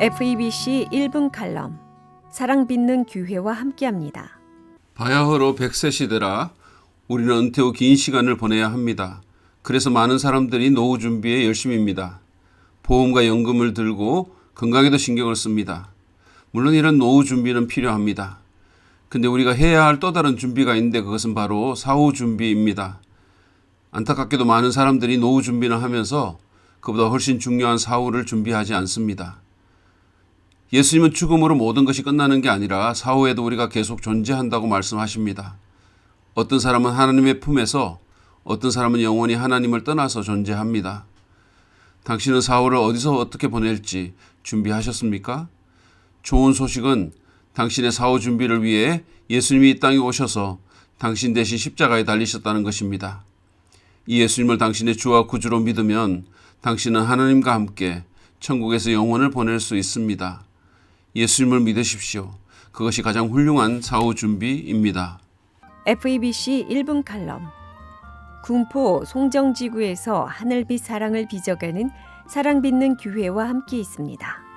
FEBC 1분 칼럼 사랑 빚는 교회와 함께합니다. 바야흐로 100세 시대라 우리는 은퇴 후 긴 시간을 보내야 합니다. 그래서 많은 사람들이 노후 준비에 열심입니다. 보험과 연금을 들고 건강에도 신경을 씁니다. 물론 이런 노후 준비는 필요합니다. 근데 우리가 해야 할 또 다른 준비가 있는데 그것은 바로 사후 준비입니다. 안타깝게도 많은 사람들이 노후 준비는 하면서 그보다 훨씬 중요한 사후를 준비하지 않습니다. 예수님은 죽음으로 모든 것이 끝나는 게 아니라 사후에도 우리가 계속 존재한다고 말씀하십니다. 어떤 사람은 하나님의 품에서 어떤 사람은 영원히 하나님을 떠나서 존재합니다. 당신은 사후를 어디서 어떻게 보낼지 준비하셨습니까? 좋은 소식은 당신의 사후 준비를 위해 예수님이 이 땅에 오셔서 당신 대신 십자가에 달리셨다는 것입니다. 이 예수님을 당신의 주와 구주로 믿으면 당신은 하나님과 함께 천국에서 영혼을 보낼 수 있습니다. 예수님을 믿으십시오. 그것이 가장 훌륭한 사후 준비입니다. FEBC 1분 칼럼 군포 송정지구에서 하늘빛 사랑을 빚어가는 사랑 빚는 교회와 함께 있습니다.